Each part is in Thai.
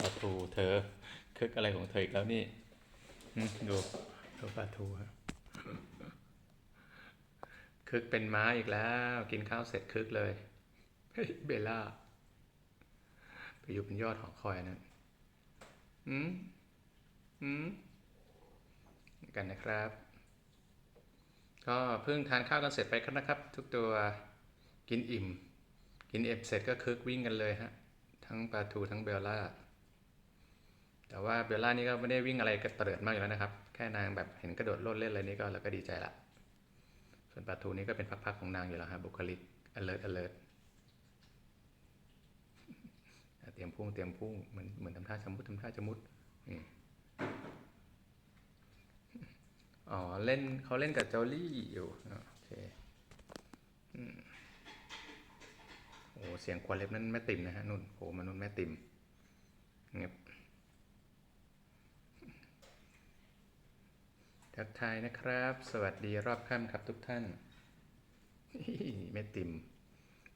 ปลาทูเธอคึกอะไรของเธออีกแล้วนี่ดูดูปลาทูครับคึกเป็นม้าอีกแล้ว กินข้าวเสร็จคึกเลยเฮ้ยเบลล่า ไปอยู่บนยอดหอคอยนั้นอืมอืมกันนะครับ ก็เพิ่งทานข้าวกันเสร็จไปครับนะครับ ทุกตัวกินอิ่ม กินเอฟเสร็จก็คึกวิ่งกันเลยฮะ ทั้งปาทูทั้งเบลล่า แต่ว่าเบลล่านี่ก็ไม่ได้วิ่งอะไรกระเติดมากอยู่แล้วนะครับ แค่นางแบบเห็นกระโดดโลดเล่นอะไรนี่ก็เราก็ดีใจละ ส่วนปาทูนี่ก็เป็นพักๆของนางอยู่แล้วครับบุคลิก alert alert เตรียมพุ่งเตรียมพุ่งเหมือนเหมือนทำท่าจะมุดทำท่าจะมุดอ๋อ เล่นเขาเล่นกับเจอรี่อยู่โอเค อืม เสียงควันเล็บนั่นแม่ติ่มนะฮะนุ่นโผล่มานุ่นแม่ติ่มเงียบทักทายนะครับ สวัสดีรอบค่ำครับทุกท่านแม่ติ่ม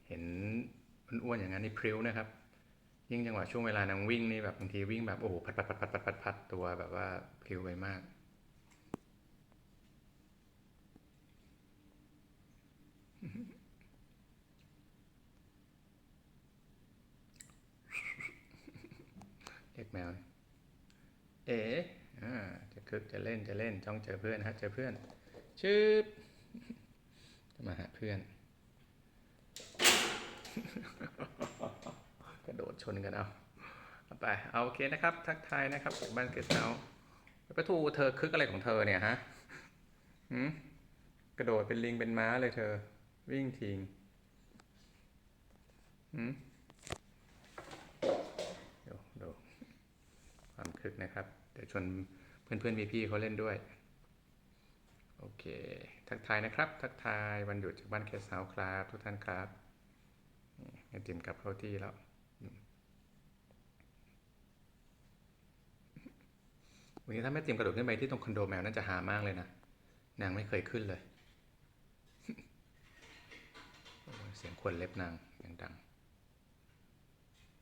เห็นอ้วนๆอย่างนั้นนี่พริ้วนะครับ ยิ่งจังหวะช่วงเวลานางวิ่งนี่แบบบางทีวิ่งแบบโอ้โหพัดพัดพัดพัดพัดพัดตัวแบบว่าพลิ้วไปมาก เรียกแมว เอ๋อ่าจะคึกจะเล่นจะเล่นจ้องเจอเพื่อนฮะเจอเพื่อน ชืบจะมาหาเพื่อน กระโดดชนกันเอาไปเอาโอเคนะครับ ทักทายนะครับจากบ้านเกสเซาประตูเธอคึกอะไรของเธอเนี่ยฮะหืมกระโดดเป็นลิงเป็นม้าเลยเธอ วิ่งทิ้งหืมเดี๋ยวดู ความคึกนะครับ เดี๋ยวชวนเพื่อนเพื่อนๆพี่ๆเขาเล่นด้วย โอเค ทักทายนะครับ ทักทายวันหยุดจากบ้านเคสเซาครับ ทุกท่านครับนี่ไอติมกลับเข้าที่แล้ววันนี้ถ้าแม่ตรียมกระโดดขึ้นไปที่ตรงคอนโดแมวน่าจะหามากเลยนะ นางไม่เคยขึ้นเลย เสียงควนเล็บนางย่างดัง